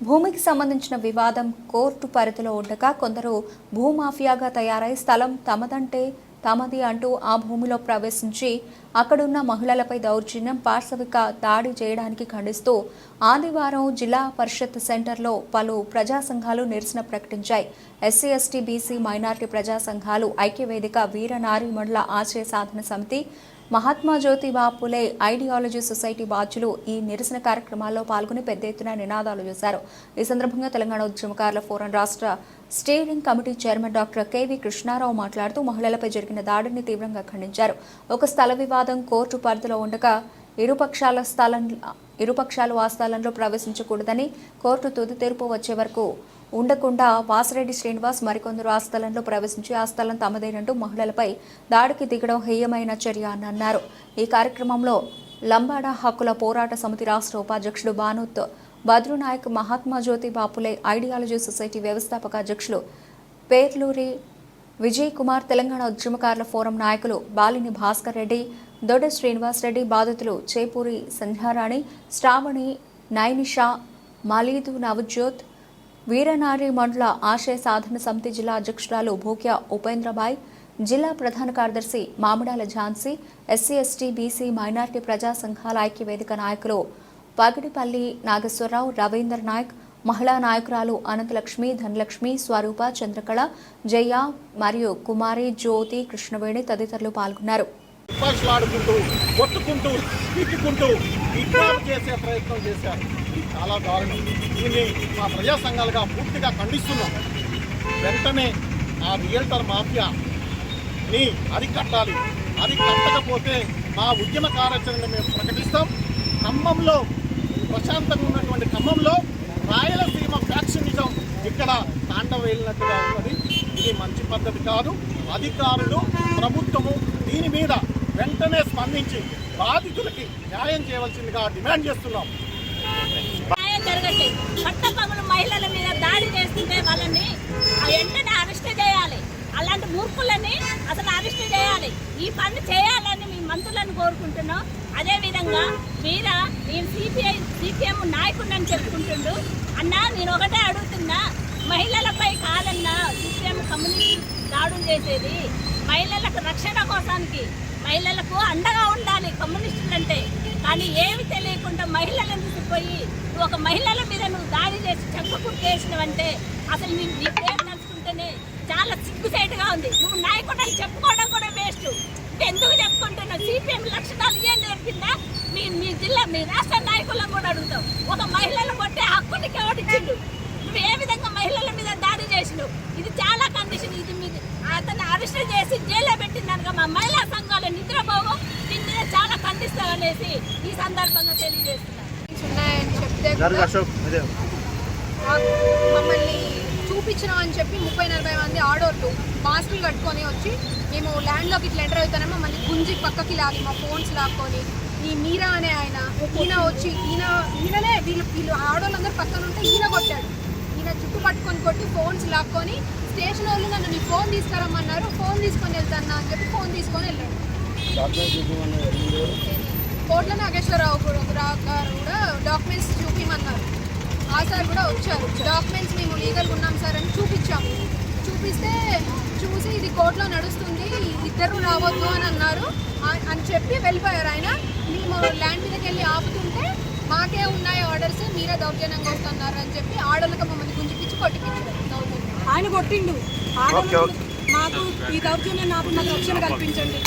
భూమికి సంబంధించిన వివాదం కోర్టు పరిధిలో ఉండగా కొందరు భూమాఫియాగా తయారై స్థలం తమదంటే తమది అంటూ ఆ భూమిలో ప్రవేశించి అక్కడున్న మహిళలపై దౌర్జన్యం పార్శ్విక దాడి చేయడానికి ఖండిస్తూ ఆదివారం జిల్లా పరిషత్ సెంటర్లో పలు ప్రజా సంఘాలు నిరసన ప్రకటించాయి. ఎస్సీ ఎస్టీ బీసీ మైనార్టీ ప్రజా సంఘాలు ఐక్యవేదిక వీర నారీమణుల ఆశయ సాధన సమితి మహాత్మా జ్యోతిబా పులే ఐడియాలజీ సొసైటీ బాధ్యులు ఈ నిరసన కార్యక్రమాల్లో పాల్గొని పెద్ద ఎత్తున నినాదాలు చేశారు. ఈ సందర్భంగా తెలంగాణ ఉద్యమకారుల ఫోరం రాష్ట్ర steering committee chairman doctor K V Krishnarao మాట్లాడుతూ మహిళలపై జరిగిన దాడిని తీవ్రంగా ఖండించారు. ఒక స్థల వివాదం కోర్టు పరిధిలో ఉండగా ఇరుపక్షాల స్థలం ఇరుపక్షాలు ఆ స్థలంలో ప్రవేశించకూడదని కోర్టు తుది తీర్పు వచ్చే వరకు ఉండకుండా వాసిరెడ్డి శ్రీనివాస్ మరికొందరు ఆ స్థలంలో ప్రవేశించి ఆ స్థలం తమదేనంటూ మహిళలపై దాడికి దిగడం హేయమైన చర్య అని అన్నారు. ఈ కార్యక్రమంలో లంబాడా హక్కుల పోరాట సమితి రాష్ట్ర ఉపాధ్యక్షుడు బానుత్ బద్రునాయక్ మహాత్మా జ్యోతి బాపులే ఐడియాలజీ సొసైటీ వ్యవస్థాపక అధ్యక్షులు పేర్లూరి విజయ్ కుమార్ తెలంగాణ ఉద్యమకారుల ఫోరం నాయకులు బాలిని భాస్కర్ రెడ్డి దొడ్డ శ్రీనివాస్ రెడ్డి బాధితులు చేపూరి సంధ్యారాణి శ్రావణి నైనిషా మలీదు నవజ్యోత్ వీరనారి మండల ఆశయ సాధన సమితి జిల్లా అధ్యక్షురాలు భూక్యా ఉపేంద్రబాయ్ జిల్లా ప్రధాన కార్యదర్శి Mamidala Jhansi SC ST BC minority ప్రజా సంఘాల ఐక్యవేదిక నాయకులు పగిడిపల్లి నాగేశ్వరరావు రవీందర్ నాయక్ మహిళా నాయకురాలు అనంతలక్ష్మి ధనలక్ష్మి స్వరూప చంద్రకళ జయ మరియు కుమారి జ్యోతి కృష్ణవేణి తదితరులు పాల్గొన్నారు. కొట్టుకుంటూ చేసే ప్రయత్నం చేశారు. ఇది చాలా దారుణం. దీన్ని మా ప్రజా సంఘాలుగా పూర్తిగా ఖండిస్తున్నాం. వెంటనే ఆ రియల్టర్ మాఫియాని అరికట్టాలి. అరికట్టకపోతే మా ఉద్యమ కార్యాచరణ మేము ప్రకటిస్తాం. ఖమ్మంలో ప్రశాంతంగా ఉన్నటువంటి ఖమ్మంలో రాయలసీమ ఫ్యాక్షనిజం ఇక్కడ తాండవ వెళ్ళినట్టుగా ఉన్నది. ఇది మంచి పద్ధతి కాదు. అధికారులు ప్రభుత్వము దీని మీద వెంటనే స్పందించి బాధితులకి న్యాయం చేయవలసిందిగా డిమాండ్ చేస్తున్నాం. న్యాయం జరగట్లేదు. పట్టపగలు మహిళల మీద దాడి చేస్తుంటే వాళ్ళని వెంటనే అరెస్ట్ చేయాలి. అలాంటి మూర్ఖులని అసలు అరెస్ట్ చేయాలి. ఈ పని చేయాలని మీ మంత్రులను కోరుకుంటున్నాం. అదేవిధంగా మీర నేను సిపిఐ సిపిఎం నాయకుడిని చెప్పుకుంటుండు. అన్నా నేను ఒకటే అడుగుతున్నా. మహిళలపై కాదన్నా సిపిఎం కమ్యూనిస్ట్ దాడులు చేసేది. మహిళలకు రక్షణ కోసానికి మహిళలకు అండగా ఉండాలి. కమ్యూనిస్టులు అంటే కానీ ఏమి తెలియకుండా మహిళలను తీసుకుపోయి ఒక మహిళల మీద నువ్వు దాడి చేసి చెక్కపుట్టు చేసినవంటే అసలు నీ నీ పేరు తలుచుకుంటేనే చాలా సిగ్గుసేటుగా ఉంది. నువ్వు నాయకుడు అని చెప్పుకోవడం కూడా వేస్ట్. ఎందుకు చెప్పుకుంటున్నావు? సిపిఎం లక్షణాలు ఏం నేర్పిందా? మీ మీ జిల్లా మీ రాష్ట్ర నాయకులను కూడా అడుగుతావు. ఒక మహిళలు కొట్టే హక్కుని కేవటించిండు నువ్వు ఏ విధంగా మహిళల మీద దాడి చేసినావు? ఇది చాలా కండిషన్ ఇది మీది అతన్ని అరెస్ట్ చేసి జైల్లో పెట్టిందనుక మా మహిళా సంఘం నిద్రపోవు దీని మీద చాలా ఖండిస్తామనేసి ఈ సందర్భంగా తెలియజేస్తున్నాను మమ్మల్ని చూపించినాం అని చెప్పి ముప్పై నలభై మంది ఆడోళ్ళు మాస్కులు కట్టుకొని వచ్చి మేము ల్యాండ్లోకి ఇట్లా ఎంటర్ అవుతానే మమ్మల్ని గుంజి పక్కకి లాగి మా ఫోన్స్ లాక్కొని ఈ మీరా అనే ఆయన ఈయన వచ్చి ఈయన ఈయననే వీళ్ళు వీళ్ళు ఆడోళ్ళందరూ పక్కన ఉంటే ఈయన కొట్టాడు. ఈయన చుట్టూ పట్టుకొని కొట్టి ఫోన్స్ లాక్కొని స్టేషన్ వాళ్ళు నన్ను నీ ఫోన్ తీసుకురమ్మన్నారు ఫోన్ తీసుకొని వెళ్తాను అని చెప్పి ఫోన్ తీసుకొని వెళ్ళాడు. కోట్ల నాగేశ్వరరావు కూడా గారు కూడా డాక్యుమెంట్స్ చూపించమన్నారు ఆ సార్ కూడా వచ్చారు. డాక్యుమెంట్స్ మేము లీగల్ ఉన్నాం సార్ అని చూపించాము. చూపిస్తే చూసి ఇది కోర్టులో నడుస్తుంది ఇద్దరు రావద్దు అని అన్నారు. అని చెప్పి వెళ్ళిపోయారు ఆయన. మేము ల్యాండ్ మీదకి వెళ్ళి ఆపుతుంటే మాకే ఉన్నాయి ఆర్డర్స్ మీరే దౌర్జన్యంగా వస్తున్నారు అని చెప్పి ఆర్డర్లకు మమ్మల్ని గుంజిపించి కొట్టిపించారు. దౌర్జన్యం ఆయన కొట్టిండు. మాకు ఈ దౌర్జన్యం నాకు మాకు రక్షణ కల్పించండి.